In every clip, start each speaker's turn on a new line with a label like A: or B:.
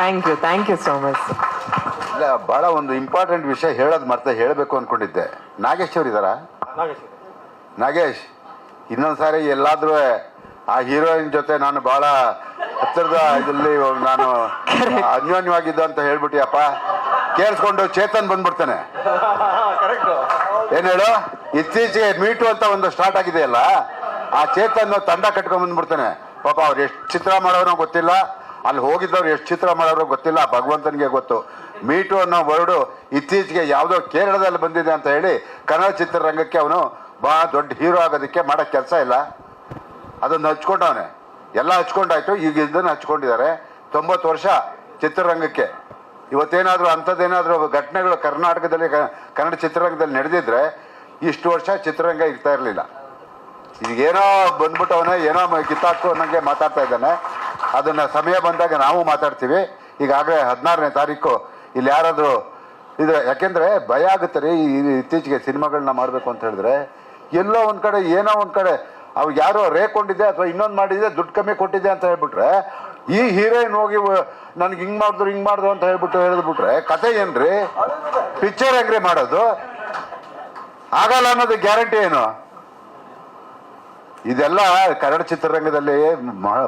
A: Thank you thank you so much
B: ಇಲ್ಲ ಬಹಳ ಒಂದು ಇಂಪಾರ್ಟೆಂಟ್ ವಿಷಯ ಹೇಳೋದು ಮತ್ತೆ ಹೇಳಬೇಕು ಅಂದ್ಕೊಂಡಿದ್ದೆ ನಾಗೇಶ್ ಅವ್ರು ಇದಾರಾ ನಾಗೇಶ್. ಇನ್ನೊಂದು ಸಾರಿ ಎಲ್ಲಾದ್ರೂ ಆ ಹೀರೋಯಿನ್ ಜೊತೆ ನಾನು ಬಹಳ ಹತ್ತಿರದ ಇದರಲ್ಲಿ ನಾನು ಅನ್ಯೋನ್ಯವಾಗಿದ್ದು ಅಂತ ಹೇಳ್ಬಿಟ್ಟಿಯಪ್ಪ. ಕೇಳಿಸ್ಕೊಂಡು ಚೇತನ್ ಬಂದ್ಬಿಡ್ತಾನೆ. ಏನ್ ಹೇಳು? ಇತ್ತೀಚೆಗೆ ಮೀಟು ಅಂತ ಒಂದು ಸ್ಟಾರ್ಟ್ ಆಗಿದೆಯಲ್ಲ ಆ ಚೇತನ್ ತಂಡ ಕಟ್ಕೊಂಡ್ ಬಂದ್ಬಿಡ್ತಾನೆ. ಪಾಪ ಅವ್ರು ಎಷ್ಟು ಚಿತ್ರ ಮಾಡೋನೋ ಗೊತ್ತಿಲ್ಲ. ಅಲ್ಲಿ ಹೋಗಿದ್ದವ್ರು ಎಷ್ಟು ಚಿತ್ರ ಮಾಡೋರು ಗೊತ್ತಿಲ್ಲ, ಭಗವಂತನಿಗೆ ಗೊತ್ತು. ಮೀಟು ಅನ್ನೋ ವರ್ಡು ಇತ್ತೀಚೆಗೆ ಯಾವುದೋ ಕೇರಳದಲ್ಲಿ ಬಂದಿದೆ ಅಂತ ಹೇಳಿ ಕನ್ನಡ ಚಿತ್ರರಂಗಕ್ಕೆ ಅವನು ಬಹಳ ದೊಡ್ಡ ಹೀರೋ ಆಗೋದಕ್ಕೆ ಮಾಡೋ ಕೆಲಸ ಇಲ್ಲ. ಅದನ್ನು ಹಚ್ಕೊಂಡವನೆ. ಎಲ್ಲ ಹಚ್ಕೊಂಡಾಯ್ತು ಈಗ ಇದನ್ನು ಹಚ್ಕೊಂಡಿದ್ದಾರೆ. ತೊಂಬತ್ತು ವರ್ಷ ಚಿತ್ರರಂಗಕ್ಕೆ. ಇವತ್ತೇನಾದರೂ ಅಂಥದ್ದೇನಾದರೂ ಘಟನೆಗಳು ಕರ್ನಾಟಕದಲ್ಲಿ ಕನ್ನಡ ಚಿತ್ರರಂಗದಲ್ಲಿ ನಡೆದಿದ್ರೆ ಇಷ್ಟು ವರ್ಷ ಚಿತ್ರರಂಗ ಇರ್ತಾ ಇರಲಿಲ್ಲ. ಬಂದ್ಬಿಟ್ಟವನೇ, ಏನೋ ಮ- ಕಿತ್ತಾಕು ಅನ್ನೋಂಗೆ ಮಾತಾಡ್ತಾ ಇದ್ದಾನೆ. ಅದನ್ನ ಸಮಯ ಬಂದಾಗ ನಾವು ಮಾತಾಡ್ತೀವಿ. ಈಗಾಗಲೇ ಹದಿನಾರನೇ ತಾರೀಕು. ಇಲ್ಲಿ ಯಾರಾದರೂ ಇದು ಯಾಕೆಂದ್ರೆ ಭಯ ಆಗುತ್ತೆ ರೀ ಈ ಇತ್ತೀಚೆಗೆ ಸಿನಿಮಾಗಳನ್ನ ಮಾಡಬೇಕು ಅಂತ ಹೇಳಿದ್ರೆ. ಎಲ್ಲೋ ಒಂದು ಕಡೆ, ಏನೋ ಒಂದು ಕಡೆ, ಅವ್ ಯಾರೋ ರೇಕೊಂಡಿದೆ ಅಥವಾ ಇನ್ನೊಂದು ಮಾಡಿದೆ, ದುಡ್ಡು ಕಮ್ಮಿ ಕೊಟ್ಟಿದೆ ಅಂತ ಹೇಳ್ಬಿಟ್ರೆ, ಈ ಹೀರೋಯಿನ್ ಹೋಗಿ ನನಗೆ ಹಿಂಗ್ ಮಾಡಿದ್ರು ಹಿಂಗ್ ಮಾಡಿದ್ರು ಅಂತ ಹೇಳ್ಬಿಟ್ಟು ಹೇಳಿದ್ಬಿಟ್ರೆ ಕತೆ ಏನ್ರಿ? ಪಿಕ್ಚರ್ ಹೆಂಗ್ರಿ ಮಾಡೋದು? ಆಗಲ್ಲ ಅನ್ನೋದು ಗ್ಯಾರಂಟಿ ಏನು? ಇದೆಲ್ಲ ಕನ್ನಡ ಚಿತ್ರರಂಗದಲ್ಲಿ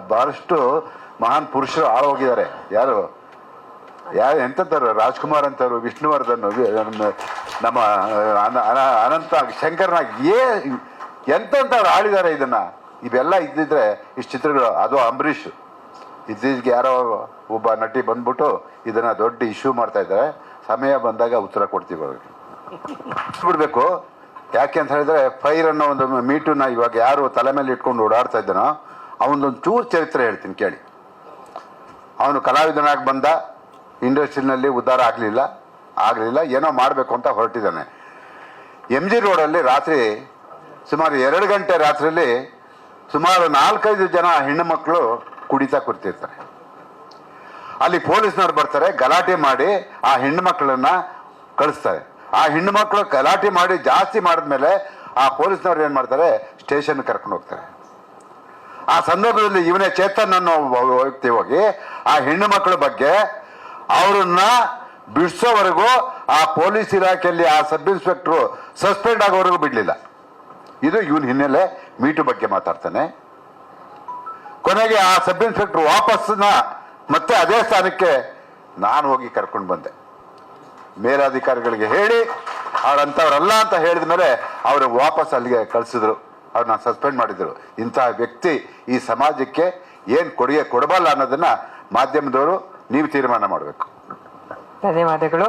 B: ಬಹಳಷ್ಟು ಮಹಾನ್ ಪುರುಷರು ಆಳೋಗಿದ್ದಾರೆ ಯಾರು? ಯಾರು ಎಂತಂತಾರೆ ರಾಜ್ಕುಮಾರ್ ಅಂತವ್ರು ವಿಷ್ಣುವರ್ಧನ್ ನಮ್ಮ- ನಮ್ಮ ಅನ- ಅನ- ಅನಂತ, ಶಂಕರ್ನಾಗ್ ಏ ಎಂತೆಂಥವ್ರು ಆಳಿದ್ದಾರೆ ಇದನ್ನ? ಇವೆಲ್ಲ ಇದ್ದಿದ್ರೆ ಇಷ್ಟು ಚಿತ್ರಗಳು, ಅದು ಅಂಬರೀಷ್. ಇತ್ತೀಚೆಗೆ ಯಾರೋ ಒಬ್ಬ ನಟಿ ಬಂದ್ಬಿಟ್ಟು ಇದನ್ನ ದೊಡ್ಡ ಇಶ್ಯೂ ಮಾಡ್ತಾ ಇದ್ದಾರೆ. ಸಮಯ ಬಂದಾಗ ಉತ್ತರ ಕೊಡ್ತೀವಿ ಬಿಡ್ಬೇಕು. ಯಾಕೆ ಅಂತ ಹೇಳಿದ್ರೆ ಫೈರ್ ಅನ್ನೋ ಒಂದು ಮೀಟುನ ಇವಾಗ ಯಾರು ತಲೆ ಮೇಲೆ ಇಟ್ಕೊಂಡು ಓಡಾಡ್ತಾ ಇದ್ದಾನೋ ಅವನದೊಂದು ಚೂರು ಚರಿತ್ರೆ ಹೇಳ್ತೀನಿ ಕೇಳಿ. ಅವನು ಕಲಾವಿದನಾಗಿ ಬಂದ, ಇಂಡಸ್ಟ್ರಿನಲ್ಲಿ ಉದ್ಧಾರ ಆಗಲಿಲ್ಲ ಆಗಲಿಲ್ಲ, ಏನೋ ಮಾಡಬೇಕು ಅಂತ ಹೊರಟಿದ್ದಾನೆ. ಎಂ ಜಿ ರೋಡಲ್ಲಿ ರಾತ್ರಿ ಸುಮಾರು ಎರಡು ಗಂಟೆ ರಾತ್ರಿಯಲ್ಲಿ ಸುಮಾರು ನಾಲ್ಕೈದು ಜನ ಹೆಣ್ಣು ಮಕ್ಕಳು ಕುಡಿತಾ ಕುರ್ತಿರ್ತಾರೆ. ಅಲ್ಲಿ ಪೊಲೀಸ್ನವ್ರು ಬರ್ತಾರೆ, ಗಲಾಟೆ ಮಾಡಿ ಆ ಹೆಣ್ಣು ಮಕ್ಕಳನ್ನ ಕಳಿಸ್ತಾರೆ. ಆ ಹೆಣ್ಣು ಮಕ್ಕಳು ಗಲಾಟೆ ಮಾಡಿ ಜಾಸ್ತಿ ಮಾಡಿದ್ಮೇಲೆ ಆ ಪೊಲೀಸ್ನವ್ರು ಏನು ಮಾಡ್ತಾರೆ? ಸ್ಟೇಷನ್ ಕರ್ಕೊಂಡು ಹೋಗ್ತಾರೆ. ಆ ಸಂದರ್ಭದಲ್ಲಿ ಇವನೇ ಚೇತನ್ ಅನ್ನೋ ವ್ಯಕ್ತಿ ಹೋಗಿ ಆ ಹೆಣ್ಣು ಮಕ್ಕಳ ಬಗ್ಗೆ ಅವರನ್ನ ಬಿಡಿಸೋವರೆಗೂ ಆ ಪೊಲೀಸ್ ಇಲಾಖೆಯಲ್ಲಿ ಆ ಸಬ್ ಇನ್ಸ್ಪೆಕ್ಟರ್ ಸಸ್ಪೆಂಡ್ ಆಗೋವರೆಗೂ ಬಿಡಲಿಲ್ಲ. ಇದು ಇವನ ಹಿನ್ನೆಲೆ ಮೀಟು ಬಗ್ಗೆ ಮಾತಾಡ್ತಾನೆ. ಕೊನೆಗೆ ಆ ಸಬ್ ಇನ್ಸ್ಪೆಕ್ಟರ್ ವಾಪಸ್ನ ಮತ್ತೆ ಅದೇ ಸ್ಥಾನಕ್ಕೆ ನಾನು ಹೋಗಿ ಕರ್ಕೊಂಡು ಬಂದೆ. ಮೇಲಾಧಿಕಾರಿಗಳಿಗೆ ಹೇಳಿ ಅವರಂಥವ್ರಲ್ಲ ಅಂತ ಹೇಳಿದ ಮೇಲೆ ಅವರು ವಾಪಸ್ ಅಲ್ಲಿಗೆ ಕಳಿಸಿದ್ರು. ಅವ್ರನ್ನ ಸಸ್ಪೆಂಡ್ ಮಾಡಿದರು. ಇಂತಹ ವ್ಯಕ್ತಿ ಈ ಸಮಾಜಕ್ಕೆ ಏನು ಕೊಡುಗೆ ಕೊಡಬಲ್ಲ ಅನ್ನೋದನ್ನು ಮಾಧ್ಯಮದವರು ನೀವು ತೀರ್ಮಾನ ಮಾಡಬೇಕು.
A: ಧನ್ಯವಾದಗಳು.